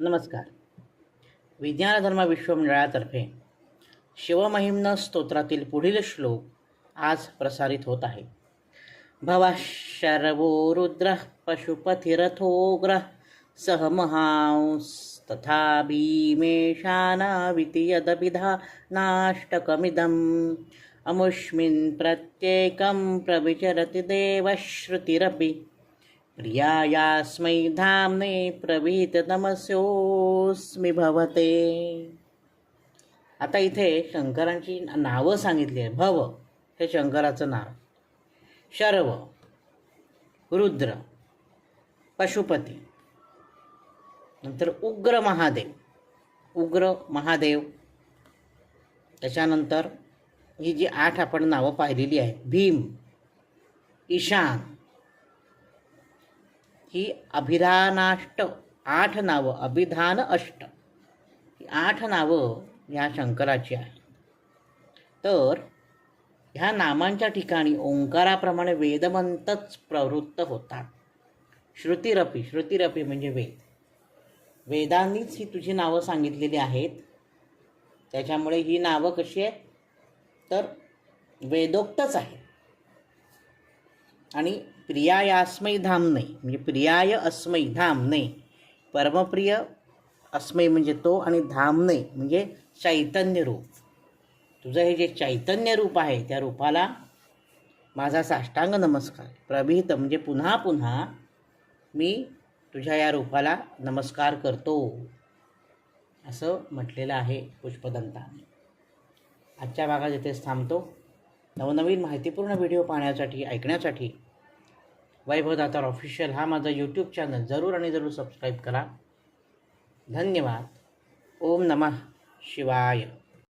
नमस्कार. विज्ञानधर्म विश्वमंडळातर्फे शिवमहिम्न स्तोत्रातील पुढील श्लोक आज प्रसारित होत आहे. भवः शर्वो रुद्रः पशुपथिरथोग्रः सह महांस्तथा भीमेशानाविति यदभिधा नाष्टकमिदम् अमुष्मिन् प्रत्येकं प्रविचरति देवश्रुतिरपि प्रियायास्मै धाम्ने प्रविहिततमस्योऽस्मि भवते. आता इथे शंकरांची नावं सांगितली आहे भव हे शंकराचं नाव. शर्व रुद्र पशुपती. नंतर उग्र महादेव. उग्र महादेव. त्याच्यानंतर ही जी आठ आपण नावं पाहिलेली आहेत भीम ईशान ही अभिधानाष्ट आठ नावं अभिधान अष्ट. ही आठ नावं ह्या शंकराची आहेत. तर ह्या नामांच्या ठिकाणी ओंकाराप्रमाणे वेदमंतच प्रवृत्त होतात. श्रुतिरपी श्रुतिरपी म्हणजे वेद. वेदांनीच ही तुझी नावं सांगितलेली आहेत. त्याच्यामुळे ही नावं कशी आहेत? तर वेदोक्तच आहे आणि प्रियायास्मै धामने म्हणजे प्रियाय अस्मै धामने परमप्रिय अस्मै म्हणजे तो आणि धामने म्हणजे चैतन्य रूप. तुझं हे जे चैतन्य रूप आहे त्या रूपाला माझा साष्टांग नमस्कार. प्रभित म्हणजे पुन्हा पुन्हा मी तुझ्या या रूपाला नमस्कार करतो. असं म्हटलेलं आहे पुष्पदंताने आजच्या भागात इथेच थांबतो. नवनवीन माहितीपूर्ण व्हिडिओ पाहण्यासाठी ऐकण्यासाठी वैभव दातार ऑफिशियल हा माझा यूट्यूब चॅनल जरूर आणि जरूर सबस्क्राईब करा. धन्यवाद. ओम नमः शिवाय.